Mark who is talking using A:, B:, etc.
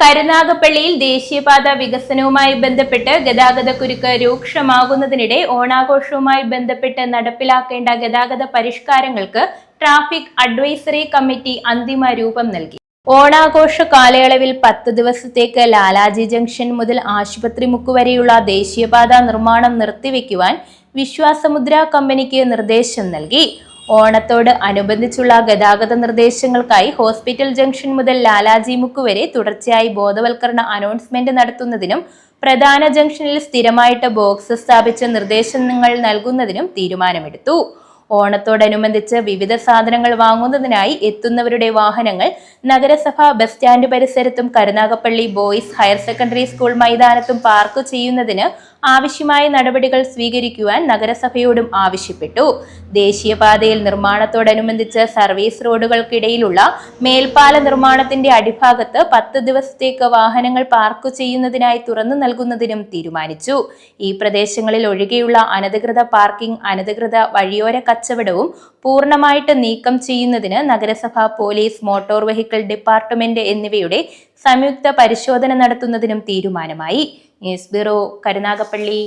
A: കരുനാഗപ്പള്ളിയിൽ ദേശീയപാത വികസനവുമായി ബന്ധപ്പെട്ട് ഗതാഗതക്കുരുക്ക് രൂക്ഷമാകുന്നതിനിടെ ഓണാഘോഷവുമായി ബന്ധപ്പെട്ട് നടപ്പിലാക്കേണ്ട ഗതാഗത പരിഷ്കാരങ്ങൾക്ക് ട്രാഫിക് അഡ്വൈസറി കമ്മിറ്റി അന്തിമ രൂപം നൽകി. ഓണാഘോഷ കാലയളവിൽ പത്ത് ദിവസത്തേക്ക് ലാലാജി ജംഗ്ഷൻ മുതൽ ആശുപത്രി മുക്ക് വരെയുള്ള ദേശീയപാത നിർമ്മാണം നിർത്തിവെക്കുവാൻ വിശ്വാസമുദ്ര കമ്പനിക്ക് നിർദ്ദേശം നൽകി. ഓണത്തോട് അനുബന്ധിച്ചുള്ള ഗതാഗത നിർദ്ദേശങ്ങൾക്കായി ഹോസ്പിറ്റൽ ജംഗ്ഷൻ മുതൽ ലാലാജി മുക്ക് വരെ തുടർച്ചയായി ബോധവൽക്കരണ അനൗൺസ്മെന്റ് നടത്തുന്നതിനും പ്രധാന ജംഗ്ഷനിൽ സ്ഥിരമായിട്ട് ബോക്സ് സ്ഥാപിച്ച നിർദ്ദേശങ്ങൾ നൽകുന്നതിനും തീരുമാനമെടുത്തു. ഓണത്തോടനുബന്ധിച്ച് വിവിധ സാധനങ്ങൾ വാങ്ങുന്നതിനായി എത്തുന്നവരുടെ വാഹനങ്ങൾ നഗരസഭ ബസ് സ്റ്റാൻഡ് പരിസരത്തും Karunagappally boys higher secondary school മൈതാനത്തും park ചെയ്യുന്നതിന് ആവശ്യമായ നടപടികൾ സ്വീകരിക്കുവാൻ നഗരസഭയോടും ആവശ്യപ്പെട്ടു. ദേശീയപാതയിൽ നിർമ്മാണത്തോടനുബന്ധിച്ച് സർവീസ് റോഡുകൾക്കിടയിലുള്ള മേൽപ്പാല നിർമ്മാണത്തിന്റെ അടിഭാഗത്ത് പത്ത് ദിവസത്തേക്ക് വാഹനങ്ങൾ പാർക്ക് ചെയ്യുന്നതിനായി തുറന്നു നൽകുന്നതിനും തീരുമാനിച്ചു. ഈ പ്രദേശങ്ങളിൽ ഒഴികെയുള്ള അനധികൃത പാർക്കിംഗ് അനധികൃത വഴിയോര കച്ചവടവും പൂർണമായിട്ട് നീക്കം ചെയ്യുന്നതിന് നഗരസഭ പോലീസ് മോട്ടോർ വെഹിക്കിൾ ഡിപ്പാർട്ട്മെന്റ് എന്നിവയുടെ സംയുക്ത പരിശോധന നടത്തുന്നതിനും തീരുമാനമായി. News bureau Karunagappally.